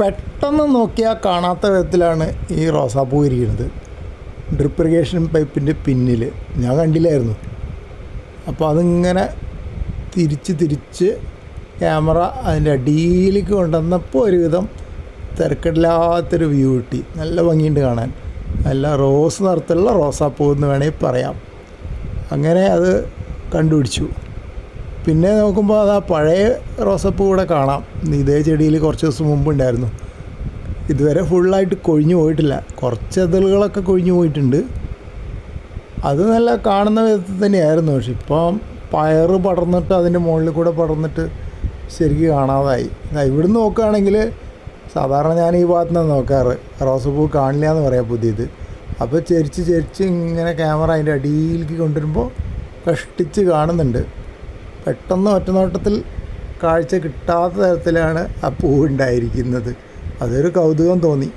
പെട്ടെന്ന് നോക്കിയാൽ കാണാത്ത വിധത്തിലാണ് ഈ റോസാപ്പൂ ഇരിക്കുന്നത്. ഡ്രിപ്പ് ഇറിഗേഷൻ പൈപ്പിന്റെ പിന്നിൽ ഞാൻ കണ്ടില്ലായിരുന്നു. അപ്പോൾ അതിങ്ങനെ തിരിച്ച് തിരിച്ച് ക്യാമറ അതിന്റെ അടിയിലേക്ക് കൊണ്ടുവന്നപ്പോൾ ഒരുവിധം തിരക്കില്ലാത്തൊരു വ്യൂ കിട്ടി. നല്ല ഭംഗിയുണ്ട് കാണാൻ. നല്ല റോസ് നിറത്തിലുള്ള റോസാപ്പൂ എന്ന് വേണമെങ്കിൽ പറയാം. അങ്ങനെ അത് കണ്ടുപിടിച്ചു. പിന്നെ നോക്കുമ്പോൾ അത് ആ പഴയ റോസപ്പൂ കൂടെ കാണാം. ഇതേ ചെടിയിൽ കുറച്ച് ദിവസം മുമ്പ് ഉണ്ടായിരുന്നു. ഇതുവരെ ഫുള്ളായിട്ട് കൊഴിഞ്ഞു പോയിട്ടില്ല. കുറച്ച് അതിലുകളൊക്കെ കൊഴിഞ്ഞു പോയിട്ടുണ്ട്. അത് നല്ല കാണുന്ന വിധത്തിൽ തന്നെയായിരുന്നു. പക്ഷെ ഇപ്പം പയറ് പടർന്നിട്ട് അതിന്റെ മുകളിൽ കൂടെ പടർന്നിട്ട് ശരിക്കും കാണാതായി. ഇവിടുന്ന് നോക്കുകയാണെങ്കിൽ സാധാരണ ഞാൻ ഈ ഭാഗത്ത് നിന്നാണ് നോക്കാറ്. റോസപ്പൂ കാണില്ല എന്ന് പറയാം പുതിയത്. അപ്പോൾ ചെരിച്ച് ചെരിച്ച് ഇങ്ങനെ ക്യാമറ അതിന്റെ അടിയിലേക്ക് കൊണ്ടുവരുമ്പോൾ കഷ്ടിച്ച് കാണുന്നുണ്ട്. പെട്ടെന്ന് ഒറ്റനോട്ടത്തിൽ കാഴ്ച കിട്ടാത്ത തരത്തിലാണ് ആ പൂവ് ഉണ്ടായിരിക്കുന്നത് അതൊരു കൗതുകം തോന്നി.